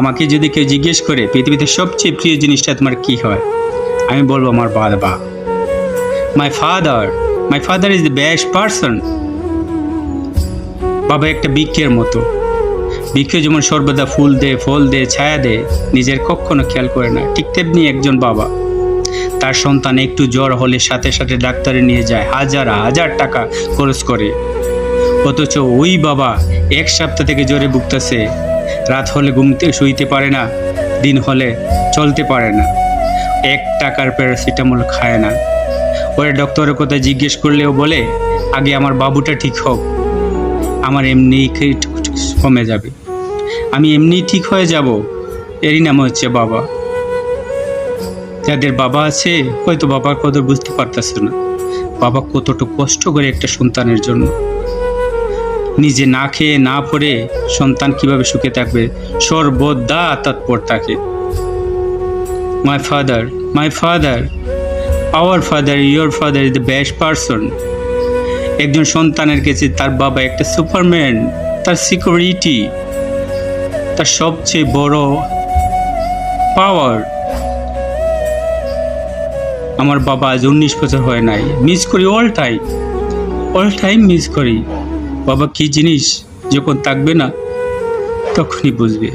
আমাকে যদি কেউ জিজ্ঞেস করে পৃথিবীতে সবচেয়ে প্রিয় জিনিসটা তোমার কি হয়, আমি বলব আমার বাবা। My father my father is the best person বাবা একটা বৃক্ষের মতো। বৃক্ষ যেমন সর্বদা ফুল দেয়, ফল দেয়, ছায়া দেয়, নিজের কখনো খেয়াল করে না। ঠিক তেমনি একজন বাবা। তার সন্তান একটু জ্বর হলে সাথে সাথে ডাক্তারে নিয়ে যায়, হাজার হাজার টাকা খরচ করে। অথচ ওই বাবা এক সপ্তাহ থেকে জ্বরে ভুগতেছে। রাত হলে ঘুমতে শুইতে পারে না, দিন হলে চলতে পারে না। এক টাকার প্যারাসিটামল খায় না। ওরে ডক্টরের কথা জিজ্ঞেস করলেও বলে, আগে আমার বাবুটা ঠিক হোক, আমার এমনি কমে যাবে। আমি এমনি ঠিক হয়ে যাব, এরই নাম হচ্ছে বাবা। যাদের বাবা আছে, হয়তো বাবার কদর বুঝতে পারতেছে না। বাবা কতটুকু কষ্ট করে একটা সন্তানের জন্য নিজে না খেয়ে না পড়ে সন্তান কীভাবে সুখে থাকবে? সর্বদা তৎপর থাকে। My father my father our father your father is the best person একজন সন্তানের কাছে তার বাবা একটা সুপারম্যান, তার সিকিউরিটি, তার সবচেয়ে বড় পাওয়ার। আমার বাবা আজ উনিশ বছর হয় নাই। মিস করি all time all time miss করি। বাবা কি জিনিস যখন থাকবে না তখনই বুঝবে।